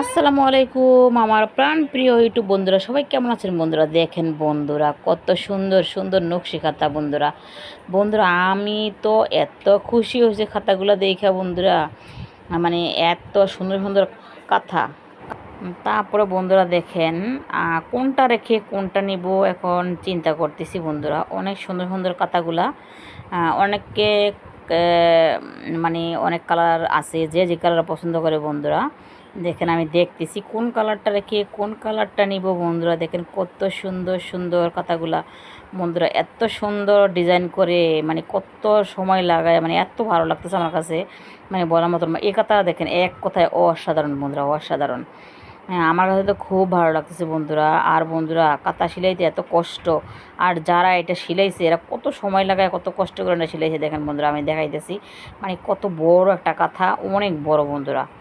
আসসালামু আলাইকুম, আমার প্রাণ প্রিয় ইউটিউব বন্ধুরা, সবাই কেমন আছেন বন্ধুরা? দেখেন বন্ধুরা, কত সুন্দর সুন্দর নকশি খাতা বন্ধুরা। বন্ধুরা, আমি তো এত খুশি হয়েছে খাতাগুলো দেখা বন্ধুরা। মানে এত সুন্দর সুন্দর কথা তারপরে বন্ধুরা দেখেন কোনটা রেখে কোনটা নিব এখন চিন্তা করতেছি বন্ধুরা। অনেক সুন্দর সুন্দর কাতাগুলা অনেককে মানে অনেক কালার আছে, যে যে কালার পছন্দ করে বন্ধুরা। দেখেন আমি দেখতেছি কোন কালারটা রেখে, কোন কালারটা নিব বন্ধুরা? দেখেন কত সুন্দর সুন্দর কাতাগুলা বন্ধুরা, এত সুন্দর ডিজাইন করে মানে কত সময় লাগায় মানে এত ভালো লাগতেছে আমার কাছে। মানে বলার মতন। এই কাতাটা দেখেন, এক কথায় অসাধারণ বন্ধুরা, অসাধারণ। হ্যাঁ আমার কাছে তো খুব ভালো লাগতেছে বন্ধুরা। আর বন্ধুরা, কাঁথা সিলাইতে এত কষ্ট। আর যারা এটা সিলাইছে, এরা কত সময় লাগায়, কত কষ্ট করে না সিলাইছে, দেখেন বন্ধুরা, আমি দেখাইতেছি। মানে কত বড় একটা কাঁথা, অনেক বড় বন্ধুরা।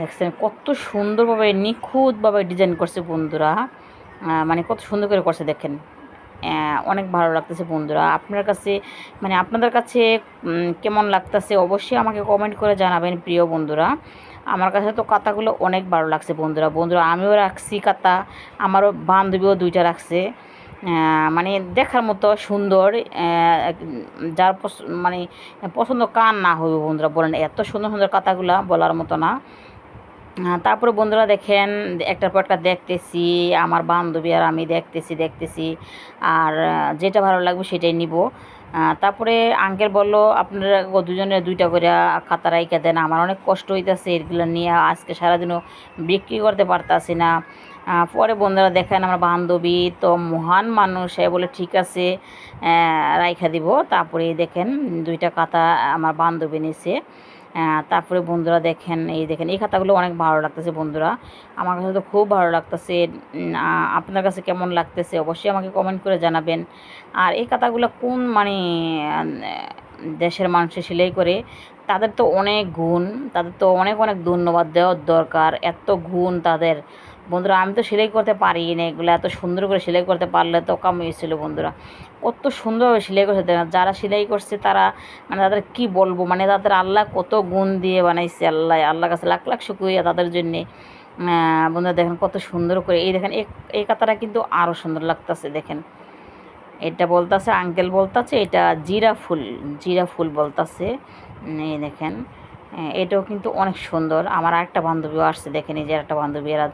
দেখছেন কত সুন্দরভাবে নিখুঁতভাবে ডিজাইন করছে বন্ধুরা। মানে কত সুন্দর করে করছে দেখেন। অনেক ভালো লাগতেছে বন্ধুরা। আপনার কাছে মানে আপনাদের কাছে কেমন লাগতেছে অবশ্যই আমাকে কমেন্ট করে জানাবেন প্রিয় বন্ধুরা। আমার কাছে তো কাতাগুলো অনেক ভালো লাগছে বন্ধুরা। বন্ধুরা, আমিও রাখছি কাতা। আমারও বান্ধবীও দুইটা রাখছে। মানে দেখার মতো সুন্দর যার মানে পছন্দ কার না হবে বন্ধুরা, বলেন। এত সুন্দর সুন্দর কাতাগুলা বলার মতো না। তারপরে বন্ধুরা দেখেন, একটার পর একটা দেখতেছি, আমার বান্ধবী আর আমি দেখতেছি দেখতেছি, আর যেটা ভালো লাগবে সেটাই নিব। তারপরে আঙ্কেল বলল, আপনারা দুজনে দুইটা করে খাতা রাইকা দেন, আমার অনেক কষ্ট হইতেছে এগুলো নিয়ে, আজকে সারাদিনও বিক্রি করতে পারতাছি না। পরে বন্ধুরা দেখেন, আমার বান্ধবী তো মহান মানুষ, সে বলে, ঠিক আছে রাইখা দিব। তারপরে দেখেন, দুইটা খাতা আমার বান্ধবী নিছে। তারপরে বন্ধুরা দেখেন, এই দেখেন, এই খাতাগুলো অনেক ভালো লাগতেছে বন্ধুরা। আমার কাছে তো খুব ভালো লাগতেছে আপনার কাছে কেমন লাগতেছে অবশ্যই আমাকে কমেন্ট করে জানাবেন। আর এই খাতাগুলো কোন মানে দেশের মানুষে সেলাই করে, তাদের তো অনেক গুণ, তাদের তো অনেক অনেক ধন্যবাদ দেওয়ার দরকার। এত গুণ তাদের বন্ধুরা, আমি তো সেলাই করতে পারি না এগুলো, এত সুন্দর করে সেলাই করতে পারলে তো কাম হয়েছিল বন্ধুরা। কত সুন্দরভাবে সেলাই করছে, দেখেন। যারা সেলাই করছে তারা মানে তাদের কি বলব মানে তাদের আল্লাহ কত গুণ দিয়ে বানাইছে আল্লাহ আল্লাহ কাছে লাখ লাখ শুক্রিয়া তাদের জন্যে। বন্ধুরা, দেখেন, কত সুন্দর করে, এই দেখেন এই- কাতাটা কিন্তু আরও সুন্দর লাগতেছে, দেখেন। এটা বলতাছে, আঙ্কেল বলতাছে, এটা জিরা ফুল জিরা ফুল বলতাছে। এই দেখেন এটাও কিন্তু অনেক সুন্দর। আমার আরেকটা বান্ধবীও আসছে, দেখেন এই যে একটা বান্ধবী এরা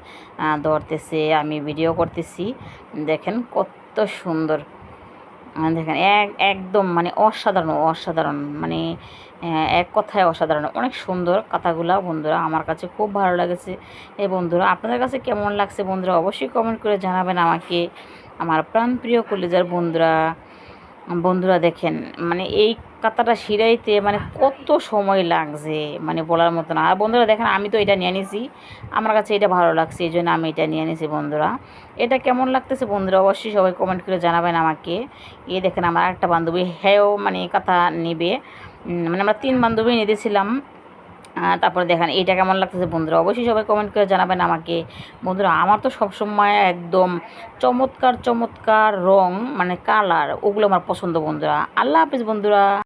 ধরতেছে আমি ভিডিও করতেছি। দেখেন কত সুন্দর। দেখেন এক, একদম মানে অসাধারণ অসাধারণ মানে এক কথায় অসাধারণ। অনেক সুন্দর কথাগুলা, বন্ধুরা, আমার কাছে খুব ভালো লাগেছে। এই বন্ধুরা, আপনাদের কাছে কেমন লাগছে বন্ধুরা, অবশ্যই কমেন্ট করে জানাবেন আমাকে। আমার প্রাণপ্রিয় কলেজার বন্ধুরা বন্ধুরা দেখেন মানে এই কাতাটা সিরাইতে মানে কত সময় লাগছে মানে বলার মতো না। আর বন্ধুরা দেখেন, আমি তো এটা নিয়ে নিয়েছি আমার কাছে এটা ভালো লাগছে, এই জন্য আমি এটা নিয়ে নিয়েছি বন্ধুরা। এটা কেমন লাগতেছে বন্ধুরা? অবশ্যই সবাই কমেন্ট করে জানাবেন আমাকে। এ দেখেন, আমার একটা বান্ধবী হ্যাঁও মানে কথা নেবে। মানে আমরা তিন বান্ধবী নিতেছিলাম তারপরে দেখেন এটা কেমন লাগতেছে বন্ধুরা? অবশ্যই সবাই কমেন্ট করে জানাবেন আমাকে। বন্ধুরা, আমার তো সবসময় একদম চমৎকার চমৎকার রং মানে কালার ওগুলো আমার পছন্দ বন্ধুরা। আল্লাহ হাফিজ বন্ধুরা।